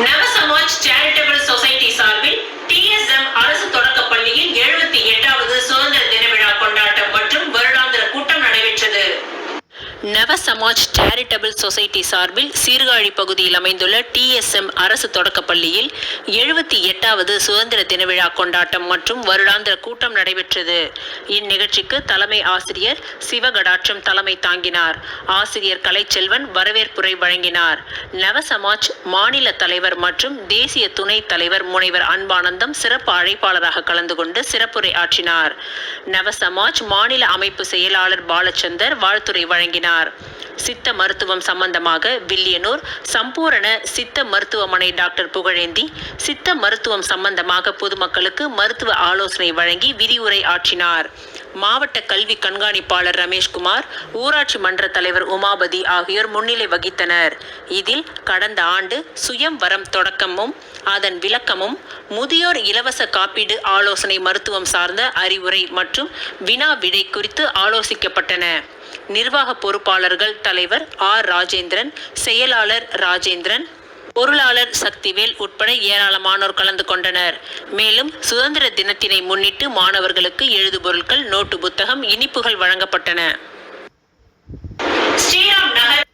நவசமாஜ் charitable society சார்பில் TSM Navsamaj charitable society சார்பில் சீர்காழி பகுதியில் அமைந்துள்ள டிஎஸ்எம் அரசு தொடக்கப் பள்ளியில் எழுபத்தி எட்டாவது சுதந்திர தின விழா கொண்டாட்டம் மற்றும் வருடாந்திர கூட்டம் நடைபெற்றது. இந்நிகழ்ச்சிக்கு தலைமை ஆசிரியர் சிவகடாட்சம் தலைமை தாங்கினார். ஆசிரியர் கலைச்செல்வன் வரவேற்புரை வழங்கினார். நவசமாஜ் மாநில தலைவர் மற்றும் தேசிய துணைத் தலைவர் முனைவர் அன்பானந்தம் சிறப்பு அழைப்பாளராக கலந்து கொண்டு சிறப்புரை ஆற்றினார். நவசமாஜ் மாநில அமைப்பு செயலாளர் பாலச்சந்தர் வாழ்த்துரை வழங்கினார். சித்த மருத்துவம் சம்பந்தமாக வில்லியனூர் சம்பூரண சித்த மருத்துவமனை டாக்டர் புகழேந்தி சித்த மருத்துவம் சம்பந்தமாக பொதுமக்களுக்கு மருத்துவ ஆலோசனை வழங்கி விரிவுரை ஆற்றினார். மாவட்ட கல்வி கண்காணிப்பாளர் ரமேஷ்குமார் ஊராட்சி மன்ற தலைவர் உமாபதி ஆகியோர் முன்னிலை வகித்தனர். இதில் கடந்த ஆண்டு சுயம் வரம் தொடக்கமும் அதன் விளக்கமும் முதியோர் இலவச காப்பீடு ஆலோசனை மருத்துவம் சார்ந்த அறிவுரை மற்றும் வினா விடை குறித்து ஆலோசிக்கப்பட்டன. நிர்வாக பொறுப்பாளர்கள் தலைவர் ஆர். ராஜேந்திரன் செயலாளர் ராஜேந்திரன் பொருளாளர் சக்திவேல் உட்பட ஏராளமானோர் கலந்து கொண்டனர். மேலும் சுதந்திர தினத்தினை முன்னிட்டு மாணவர்களுக்கு எழுதுபொருட்கள் நோட்டு புத்தகம் இனிப்புகள் வழங்கப்பட்டன. ஸ்ரீராம் நகர்